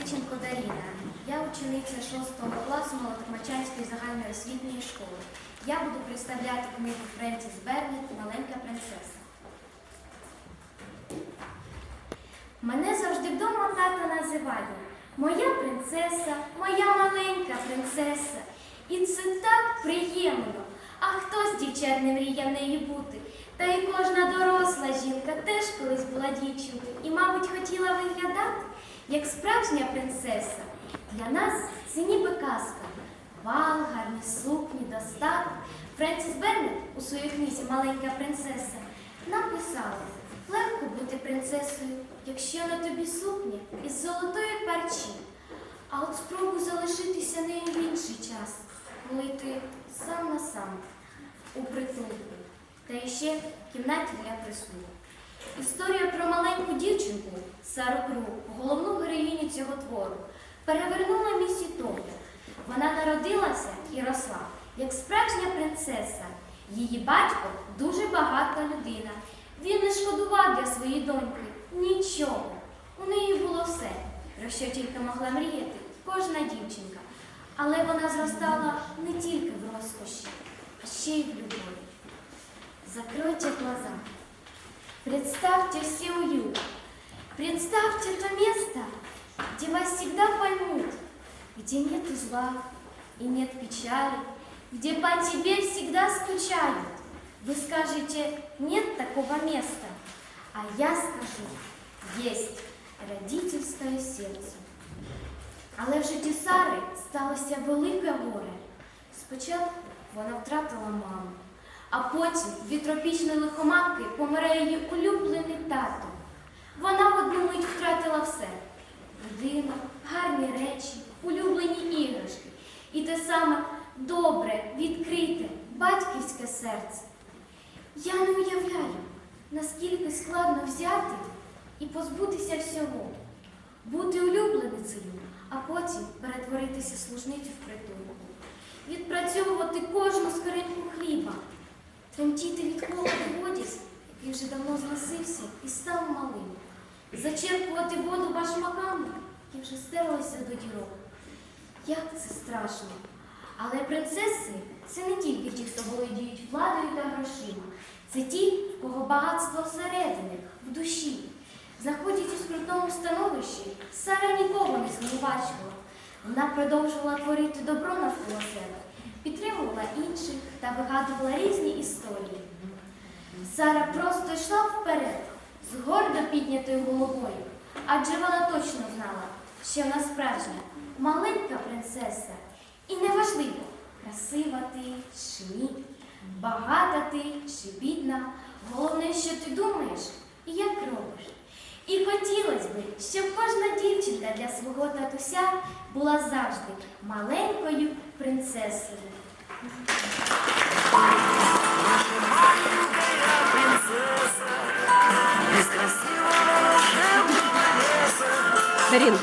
Сиченко Даріна. Я учениця 6 класу Молотомачанської загальної освітньої школи. Я буду представляти книгу Френсіс Бернет Маленька принцеса. Мене завжди вдома тато називає Моя принцеса, моя маленька принцеса. І це так приємно. А хто з дівчат не мріяв нею бути? Та й кожна доросла жінка теж колись була дівчинкою і, мабуть, хотіла виглядати як справжня принцеса. Для нас це ніби казка. Бал, гарні сукні, достаток. Френсіс Бернет у своїй книзі Маленька принцеса написала легко бути принцесою, якщо на тобі сукня із золотої парчі. А от спробуй залишитися нею в інший час, коли ти сам на сам у притулку, та ще в кімнаті для прислуги. Історія про маленьку дівчинку Сару Кру, головну героїню цього твору, перевернула місі Токіо. Вона народилася і росла як справжня принцеса. Її батько дуже багата людина. Він не шкодував для своєї доньки нічого. У неї було все, про що тільки могла мріяти кожна дівчинка. Але вона зростала не тільки в розкоші, а ще й в любові. Закройте глаза. Представьте все уют. Представьте то место, где вас всегда поймут, где нет зла и нет печали, где по тебе всегда скучают. Вы скажете, нет такого места, а я скажу, есть родительське серце. Але в житті Сари сталося велике горе. Спочатку вона втратила маму, а потім від тропічної лихоманки помирає її улюблений тато. Вона в одну мить втратила все: людину, гарні речі, улюблені іграшки і те саме добре, відкрите, батьківське серце. Я не уявляю, наскільки складно взяти і позбутися всього, бути улюбленицею, а потім перетворитися служницю в притулку, відпрацьовувати кожну скоринку хліба, тремтіти від холоду в одязі, який вже давно зносився і став малим, зачерпувати воду башмаками, які вже стерлися до дірок. Як це страшно! Але принцеси це не тільки ті, хто володіють владою та грошима. Це ті, в кого багатство всередині, в душі. Знаходячись у скрутному становищі, Сара нікого не звинувачувала. Вона продовжувала творити добро навколо себе, підтримувала інших та вигадувала різні історії. Сара просто йшла вперед з гордо піднятою головою, адже вона точно знала, що вона справжня маленька принцеса. І неважливо, красива ти чи ні, багата ти чи бідна. Головне, що ти думаєш і як робиш. Щоб кожна дівчинка для свого татуся була завжди маленькою принцесою. Дарін,